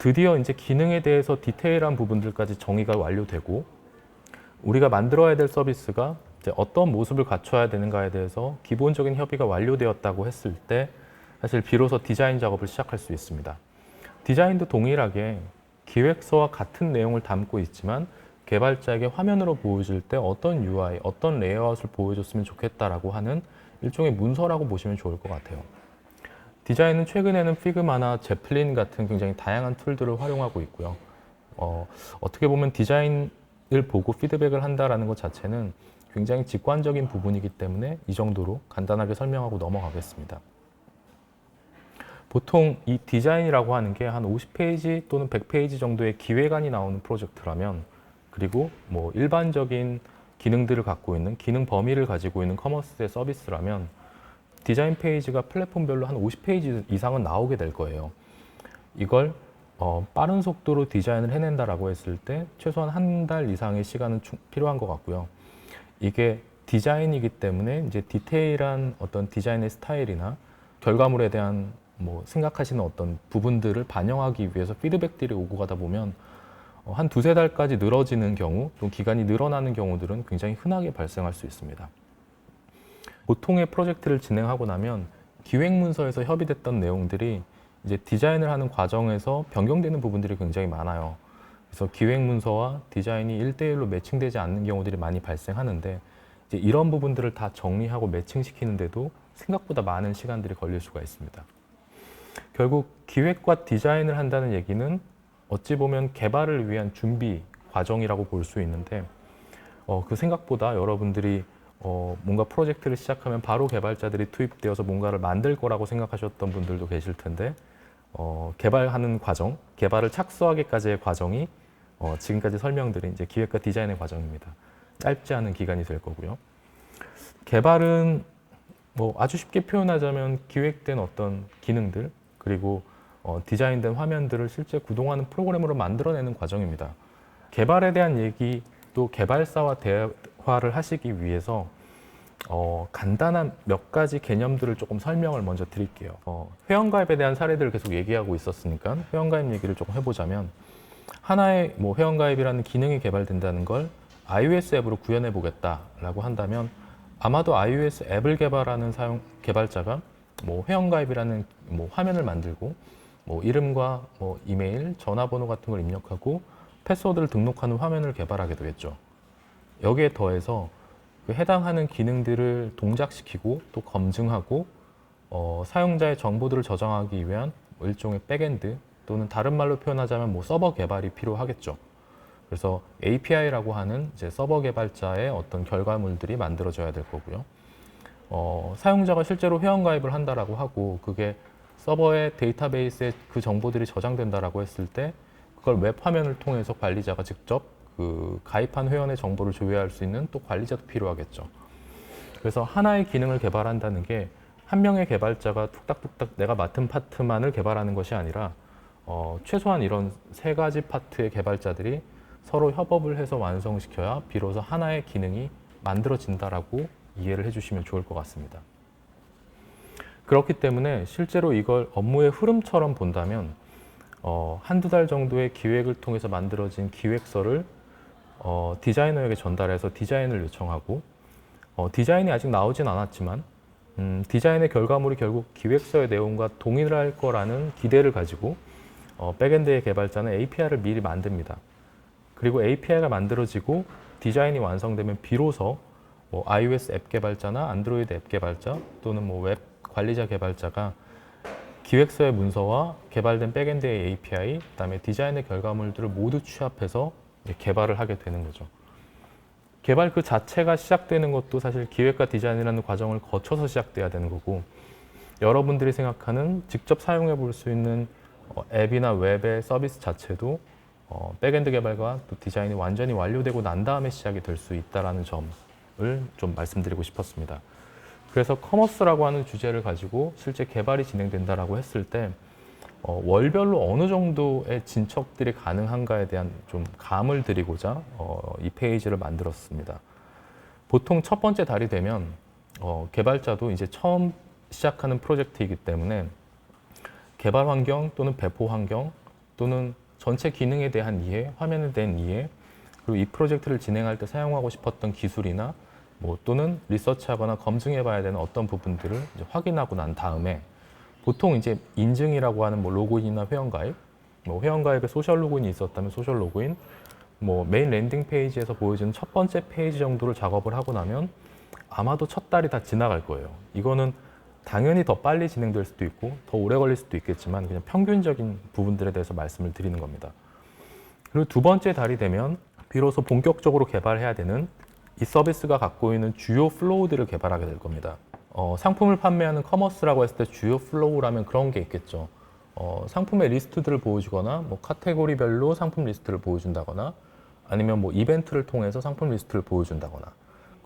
드디어 이제 기능에 대해서 디테일한 부분들까지 정의가 완료되고 우리가 만들어야 될 서비스가 이제 어떤 모습을 갖춰야 되는가에 대해서 기본적인 협의가 완료되었다고 했을 때 사실 비로소 디자인 작업을 시작할 수 있습니다. 디자인도 동일하게 기획서와 같은 내용을 담고 있지만 개발자에게 화면으로 보여줄 때 어떤 UI, 어떤 레이아웃을 보여줬으면 좋겠다라고 하는 일종의 문서라고 보시면 좋을 것 같아요. 디자인은 최근에는 피그마나 제플린 같은 굉장히 다양한 툴들을 활용하고 있고요. 어, 어떻게 보면 디자인을 보고 피드백을 한다라는 것 자체는 굉장히 직관적인 부분이기 때문에 이 정도로 간단하게 설명하고 넘어가겠습니다. 보통 이 디자인이라고 하는 게 한 50페이지 또는 100페이지 정도의 기획안이 나오는 프로젝트라면 그리고 뭐 일반적인 기능들을 갖고 있는 기능 범위를 가지고 있는 커머스의 서비스라면 디자인 페이지가 플랫폼별로 한 50페이지 이상은 나오게 될 거예요. 이걸 어, 빠른 속도로 디자인을 해낸다라고 했을 때 최소한 한 달 이상의 시간은 충- 필요한 것 같고요. 이게 디자인이기 때문에 이제 디테일한 어떤 디자인의 스타일이나 결과물에 대한 뭐 생각하시는 어떤 부분들을 반영하기 위해서 피드백들이 오고 가다 보면 어, 한 두세 달까지 늘어지는 경우 또 기간이 늘어나는 경우들은 굉장히 흔하게 발생할 수 있습니다. 보통의 프로젝트를 진행하고 나면 기획 문서에서 협의됐던 내용들이 이제 디자인을 하는 과정에서 변경되는 부분들이 굉장히 많아요. 그래서 기획 문서와 디자인이 일대일로 매칭되지 않는 경우들이 많이 발생하는데 이제 이런 부분들을 다 정리하고 매칭시키는데도 생각보다 많은 시간들이 걸릴 수가 있습니다. 결국 기획과 디자인을 한다는 얘기는 어찌 보면 개발을 위한 준비 과정이라고 볼 수 있는데 어, 그 생각보다 여러분들이 어, 뭔가 프로젝트를 시작하면 바로 개발자들이 투입되어서 뭔가를 만들 거라고 생각하셨던 분들도 계실 텐데 어, 개발하는 과정, 개발을 착수하기까지의 과정이 어, 지금까지 설명드린 이제 기획과 디자인의 과정입니다. 짧지 않은 기간이 될 거고요. 개발은 뭐 아주 쉽게 표현하자면 기획된 어떤 기능들 그리고 어, 디자인된 화면들을 실제 구동하는 프로그램으로 만들어내는 과정입니다. 개발에 대한 얘기 또 개발사와 대 화를 하시기 위해서 어, 간단한 몇 가지 개념들을 조금 설명을 먼저 드릴게요. 어, 회원가입에 대한 사례들을 계속 얘기하고 있었으니까 회원가입 얘기를 조금 해보자면 하나의 뭐 회원가입이라는 기능이 개발된다는 걸 iOS 앱으로 구현해 보겠다라고 한다면 아마도 iOS 앱을 개발하는 사용 개발자가 뭐 회원가입이라는 뭐 화면을 만들고 뭐 이름과 뭐 이메일, 전화번호 같은 걸 입력하고 패스워드를 등록하는 화면을 개발하게 되겠죠. 여기에 더해서 그 해당하는 기능들을 동작시키고 또 검증하고 어, 사용자의 정보들을 저장하기 위한 뭐 일종의 백엔드 또는 다른 말로 표현하자면 뭐 서버 개발이 필요하겠죠. 그래서 API라고 하는 이제 서버 개발자의 어떤 결과물들이 만들어져야 될 거고요. 어, 사용자가 실제로 회원 가입을 한다라고 하고 그게 서버의 데이터베이스에 그 정보들이 저장된다라고 했을 때 그걸 웹 화면을 통해서 관리자가 직접 그 가입한 회원의 정보를 조회할 수 있는 또 관리자도 필요하겠죠. 그래서 하나의 기능을 개발한다는 게 한 명의 개발자가 툭딱툭딱 내가 맡은 파트만을 개발하는 것이 아니라 어, 최소한 이런 세 가지 파트의 개발자들이 서로 협업을 해서 완성시켜야 비로소 하나의 기능이 만들어진다라고 이해를 해주시면 좋을 것 같습니다. 그렇기 때문에 실제로 이걸 업무의 흐름처럼 본다면 어, 한두 달 정도의 기획을 통해서 만들어진 기획서를 어, 디자이너에게 전달해서 디자인을 요청하고 어, 디자인이 아직 나오진 않았지만 음, 디자인의 결과물이 결국 기획서의 내용과 동일할 거라는 기대를 가지고 어, 백엔드의 개발자는 API를 미리 만듭니다. 그리고 API가 만들어지고 디자인이 완성되면 비로소 뭐 iOS 앱 개발자나 안드로이드 앱 개발자 또는 뭐 웹 관리자 개발자가 기획서의 문서와 개발된 백엔드의 API, 그다음에 디자인의 결과물들을 모두 취합해서 개발을 하게 되는 거죠. 개발 그 자체가 시작되는 것도 사실 기획과 디자인이라는 과정을 거쳐서 시작돼야 되는 거고 여러분들이 생각하는 직접 사용해 볼 수 있는 어, 앱이나 웹의 서비스 자체도 어, 백엔드 개발과 또 디자인이 완전히 완료되고 난 다음에 시작이 될 수 있다라는 점을 좀 말씀드리고 싶었습니다. 그래서 커머스라고 하는 주제를 가지고 실제 개발이 진행된다라고 했을 때 어, 월별로 어느 정도의 진척들이 가능한가에 대한 좀 감을 드리고자 어, 이 페이지를 만들었습니다. 보통 첫 번째 달이 되면 어, 개발자도 이제 처음 시작하는 프로젝트이기 때문에 개발 환경 또는 배포 환경 또는 전체 기능에 대한 이해, 화면에 대한 이해, 그리고 이 프로젝트를 진행할 때 사용하고 싶었던 기술이나 뭐 또는 리서치하거나 검증해 봐야 되는 어떤 부분들을 확인하고 난 다음에 보통 이제 인증이라고 하는 뭐 로그인이나 회원가입, 뭐 회원가입에 소셜 로그인이 있었다면 소셜 로그인, 뭐 메인 랜딩 페이지에서 보여주는 첫 번째 페이지 정도를 작업을 하고 나면 아마도 첫 달이 다 지나갈 거예요. 이거는 당연히 더 빨리 진행될 수도 있고 더 오래 걸릴 수도 있겠지만 그냥 평균적인 부분들에 대해서 말씀을 드리는 겁니다. 그리고 두 번째 달이 되면 비로소 본격적으로 개발해야 되는 이 서비스가 갖고 있는 주요 플로우들을 개발하게 될 겁니다. 어, 상품을 판매하는 커머스라고 했을 때 주요 플로우라면 그런 게 있겠죠. 어, 상품의 리스트들을 보여주거나 뭐 카테고리별로 상품 리스트를 보여준다거나 아니면 뭐 이벤트를 통해서 상품 리스트를 보여준다거나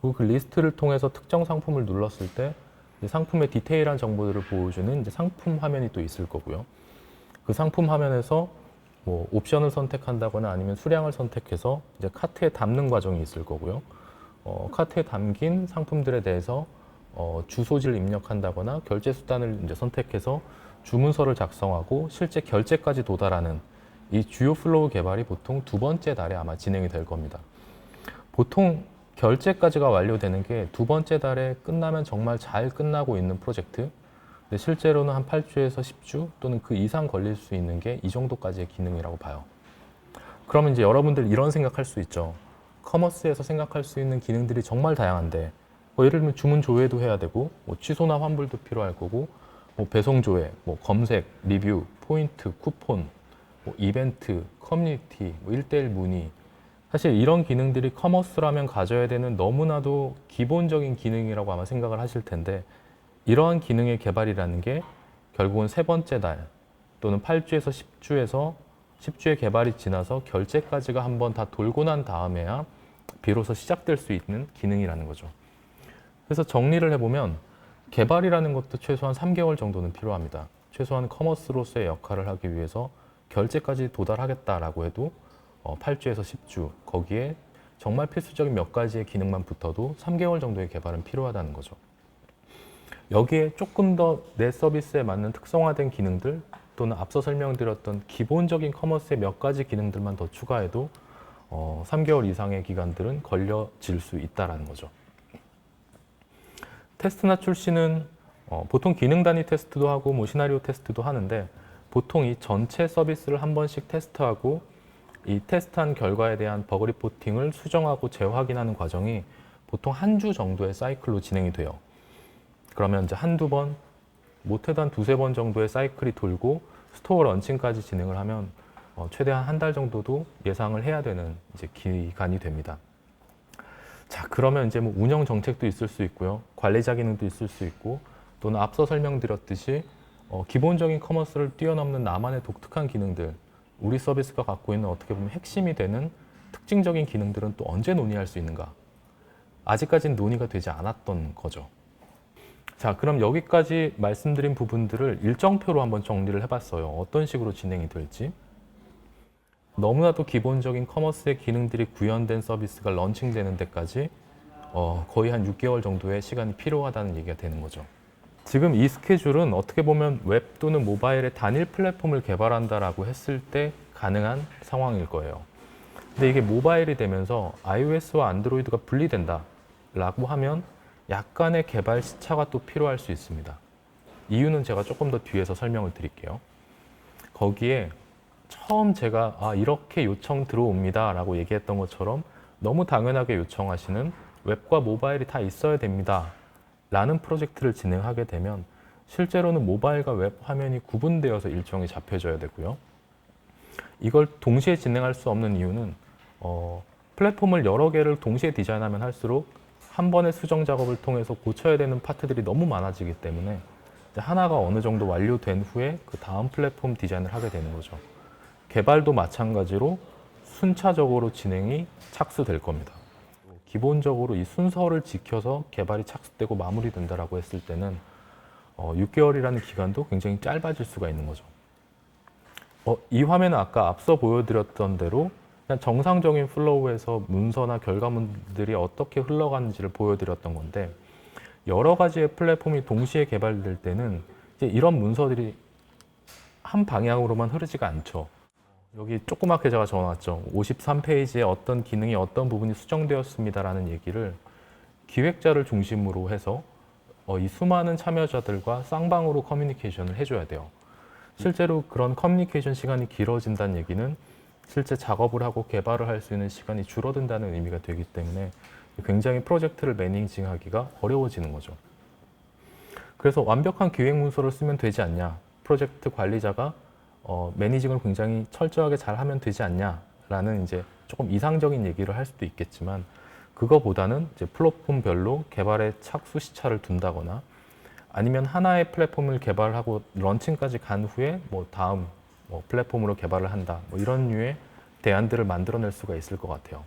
그리고 그 리스트를 통해서 특정 상품을 눌렀을 때이 상품의 디테일한 정보들을 보여주는 이제 상품 화면이 또 있을 거고요. 그 상품 화면에서 뭐 옵션을 선택한다거나 아니면 수량을 선택해서 이제 카트에 담는 과정이 있을 거고요. 어, 카트에 담긴 상품들에 대해서 어, 주소지를 입력한다거나 결제 수단을 이제 선택해서 주문서를 작성하고 실제 결제까지 도달하는 이 주요 플로우 개발이 보통 두 번째 달에 아마 진행이 될 겁니다. 보통 결제까지가 완료되는 게 두 번째 달에 끝나면 정말 잘 끝나고 있는 프로젝트. 근데 실제로는 한 8주에서 10주 또는 그 이상 걸릴 수 있는 게 이 정도까지의 기능이라고 봐요. 그러면 이제 여러분들 이런 생각할 수 있죠. 커머스에서 생각할 수 있는 기능들이 정말 다양한데 뭐 예를 들면 주문 조회도 해야 되고 뭐 취소나 환불도 필요할 거고 뭐 배송 조회, 뭐 검색, 리뷰, 포인트, 쿠폰, 뭐 이벤트, 커뮤니티, 뭐 1대1 문의 사실 이런 기능들이 커머스라면 가져야 되는 너무나도 기본적인 기능이라고 아마 생각을 하실 텐데 이러한 기능의 개발이라는 게 결국은 세 번째 달 또는 8주에서 10주에서 10주의 개발이 지나서 결제까지가 한번 다 돌고 난 다음에야 비로소 시작될 수 있는 기능이라는 거죠. 그래서 정리를 해보면 개발이라는 것도 최소한 3개월 정도는 필요합니다. 최소한 커머스로서의 역할을 하기 위해서 결제까지 도달하겠다라고 해도 어, 8주에서 10주 거기에 정말 필수적인 몇 가지의 기능만 붙어도 3개월 정도의 개발은 필요하다는 거죠. 여기에 조금 더 내 서비스에 맞는 특성화된 기능들 또는 앞서 설명드렸던 기본적인 커머스의 몇 가지 기능들만 더 추가해도 어, 3개월 이상의 기간들은 걸려질 수 있다라는 거죠. 테스트나 출시는 어, 보통 기능 단위 테스트도 하고 뭐 시나리오 테스트도 하는데 보통 이 전체 서비스를 한 번씩 테스트하고 이 테스트한 결과에 대한 버그 리포팅을 수정하고 재확인하는 과정이 보통 한 주 정도의 사이클로 진행이 돼요. 그러면 이제 한두 번, 못해도 한 두세 번 정도의 사이클이 돌고 스토어 런칭까지 진행을 하면 어, 최대한 한 달 정도도 예상을 해야 되는 이제 기간이 됩니다. 자, 그러면 이제 뭐 운영 정책도 있을 수 있고요. 관리자 기능도 있을 수 있고 또는 앞서 설명드렸듯이 어, 기본적인 커머스를 뛰어넘는 나만의 독특한 기능들, 우리 서비스가 갖고 있는 어떻게 보면 핵심이 되는 특징적인 기능들은 또 언제 논의할 수 있는가? 아직까지는 논의가 되지 않았던 거죠. 자, 그럼 여기까지 말씀드린 부분들을 일정표로 한번 정리를 해봤어요. 어떤 식으로 진행이 될지. 너무나도 기본적인 커머스의 기능들이 구현된 서비스가 런칭되는 데까지 어, 거의 한 6개월 정도의 시간이 필요하다는 얘기가 되는 거죠. 지금 이 스케줄은 어떻게 보면 웹 또는 모바일의 단일 플랫폼을 개발한다라고 했을 때 가능한 상황일 거예요. 근데 이게 모바일이 되면서 iOS와 안드로이드가 분리된다라고 하면 약간의 개발 시차가 또 필요할 수 있습니다. 이유는 제가 조금 더 뒤에서 설명을 드릴게요. 거기에 처음 제가 아, 이렇게 요청 들어옵니다 라고 얘기했던 것처럼 너무 당연하게 요청하시는 웹과 모바일이 다 있어야 됩니다 라는 프로젝트를 진행하게 되면 실제로는 모바일과 웹 화면이 구분되어서 일정이 잡혀져야 되고요. 이걸 동시에 진행할 수 없는 이유는 어, 플랫폼을 여러 개를 동시에 디자인하면 할수록 한 번의 수정 작업을 통해서 고쳐야 되는 파트들이 너무 많아지기 때문에 하나가 어느 정도 완료된 후에 그 다음 플랫폼 디자인을 하게 되는 거죠. 개발도 마찬가지로 순차적으로 진행이 착수될 겁니다. 기본적으로 이 순서를 지켜서 개발이 착수되고 마무리된다라고 했을 때는 어, 6개월이라는 기간도 굉장히 짧아질 수가 있는 거죠. 어, 이 화면은 아까 앞서 보여드렸던 대로 그냥 정상적인 플로우에서 문서나 결과물들이 어떻게 흘러가는지를 보여드렸던 건데 여러 가지의 플랫폼이 동시에 개발될 때는 이런 문서들이 한 방향으로만 흐르지가 않죠. 여기 조그맣게 제가 적어놨죠. 53페이지에 어떤 기능이 어떤 부분이 수정되었습니다라는 얘기를 기획자를 중심으로 해서 어, 이 수많은 참여자들과 쌍방으로 커뮤니케이션을 해줘야 돼요. 실제로 그런 커뮤니케이션 시간이 길어진다는 얘기는 실제 작업을 하고 개발을 할 수 있는 시간이 줄어든다는 의미가 되기 때문에 굉장히 프로젝트를 매니징하기가 어려워지는 거죠. 그래서 완벽한 기획 문서를 쓰면 되지 않냐? 프로젝트 관리자가 어, 매니징을 굉장히 철저하게 잘 하면 되지 않냐라는 이제 조금 이상적인 얘기를 할 수도 있겠지만 그거보다는 이제 플랫폼별로 개발에 착수 시차를 둔다거나 아니면 하나의 플랫폼을 개발하고 런칭까지 간 후에 뭐 다음 뭐 플랫폼으로 개발을 한다 뭐 이런 류의 대안들을 만들어낼 수가 있을 것 같아요.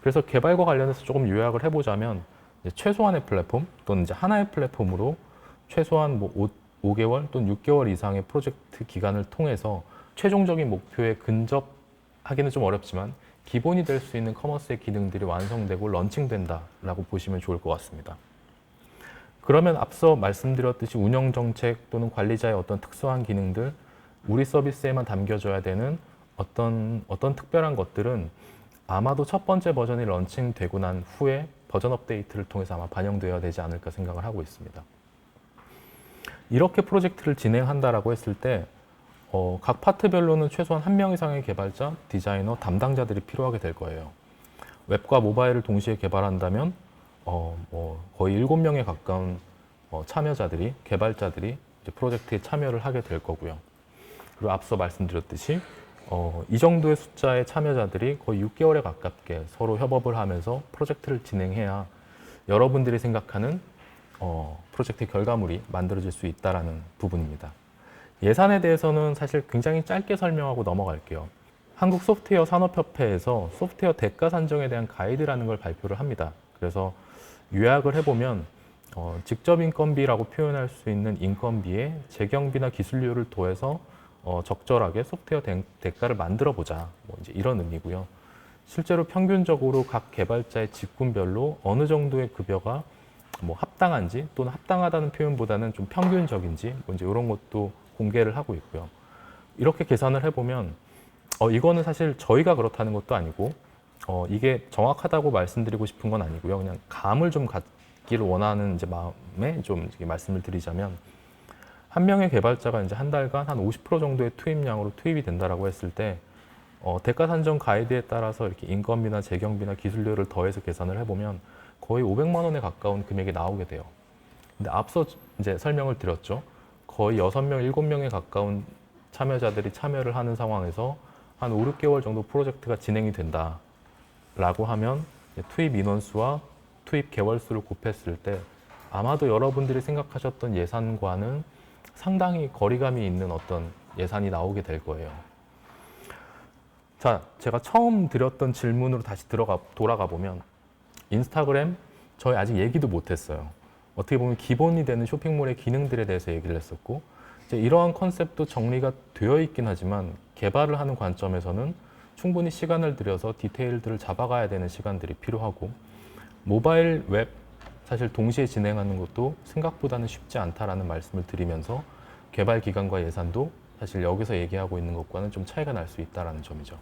그래서 개발과 관련해서 조금 요약을 해보자면 이제 최소한의 플랫폼 또는 이제 하나의 플랫폼으로 최소한 뭐 5, 개월 또는 6개월 이상의 프로젝트 기간을 통해서 최종적인 목표에 근접하기는 좀 어렵지만 기본이 될 수 있는 커머스의 기능들이 완성되고 런칭된다라고 보시면 좋을 것 같습니다. 그러면 앞서 말씀드렸듯이 운영 정책 또는 관리자의 어떤 특수한 기능들, 우리 서비스에만 담겨져야 되는 어떤 어떤 특별한 것들은 아마도 첫 번째 버전이 런칭되고 난 후에 버전 업데이트를 통해서 아마 반영되어야 되지 않을까 생각을 하고 있습니다. 이렇게 프로젝트를 진행한다라고 했을 때, 어, 각 파트별로는 최소한 한 명 이상의 개발자, 디자이너, 담당자들이 필요하게 될 거예요. 웹과 모바일을 동시에 개발한다면, 어, 뭐 거의 7명에 가까운 어, 참여자들이, 개발자들이 프로젝트에 참여를 하게 될 거고요. 그리고 앞서 말씀드렸듯이, 어, 이 정도의 숫자의 참여자들이 거의 6개월에 가깝게 서로 협업을 하면서 프로젝트를 진행해야 여러분들이 생각하는 어, 프로젝트 결과물이 만들어질 수 있다라는 부분입니다. 예산에 대해서는 사실 굉장히 짧게 설명하고 넘어갈게요. 한국 소프트웨어 산업협회에서 소프트웨어 대가 산정에 대한 가이드라는 걸 발표를 합니다. 그래서 요약을 해보면 어, 직접 인건비라고 표현할 수 있는 인건비에 재경비나 기술료를 더해서 어, 적절하게 소프트웨어 대, 대가를 만들어 보자. 뭐 이런 의미고요. 실제로 평균적으로 각 개발자의 직군별로 어느 정도의 급여가 뭐 합당한지 또는 합당하다는 표현보다는 좀 평균적인지 뭐 이제 이런 것도 공개를 하고 있고요. 이렇게 계산을 해보면 어, 이거는 사실 저희가 그렇다는 것도 아니고 어, 이게 정확하다고 말씀드리고 싶은 건 아니고요. 그냥 감을 좀 갖기를 원하는 이제 마음에 좀 말씀을 드리자면 한 명의 개발자가 이제 한 달간 한 50% 정도의 투입량으로 투입이 된다라고 했을 때 어, 대가 산정 가이드에 따라서 이렇게 인건비나 재경비나 기술료를 더해서 계산을 해보면 거의 500만 원에 가까운 금액이 나오게 돼요. 근데 앞서 이제 설명을 드렸죠. 거의 6명, 7명에 가까운 참여자들이 참여를 하는 상황에서 한 5, 6개월 정도 프로젝트가 진행이 된다라고 하면 투입 인원수와 투입 개월수를 곱했을 때 아마도 여러분들이 생각하셨던 예산과는 상당히 거리감이 있는 어떤 예산이 나오게 될 거예요. 자, 제가 처음 드렸던 질문으로 다시 들어가 돌아가 보면 인스타그램 저희 아직 얘기도 못했어요. 어떻게 보면 기본이 되는 쇼핑몰의 기능들에 대해서 얘기를 했었고 이제 이러한 컨셉도 정리가 되어 있긴 하지만 개발을 하는 관점에서는 충분히 시간을 들여서 디테일들을 잡아가야 되는 시간들이 필요하고 모바일 웹 사실 동시에 진행하는 것도 생각보다는 쉽지 않다라는 말씀을 드리면서 개발 기간과 예산도 사실 여기서 얘기하고 있는 것과는 좀 차이가 날 수 있다라는 점이죠.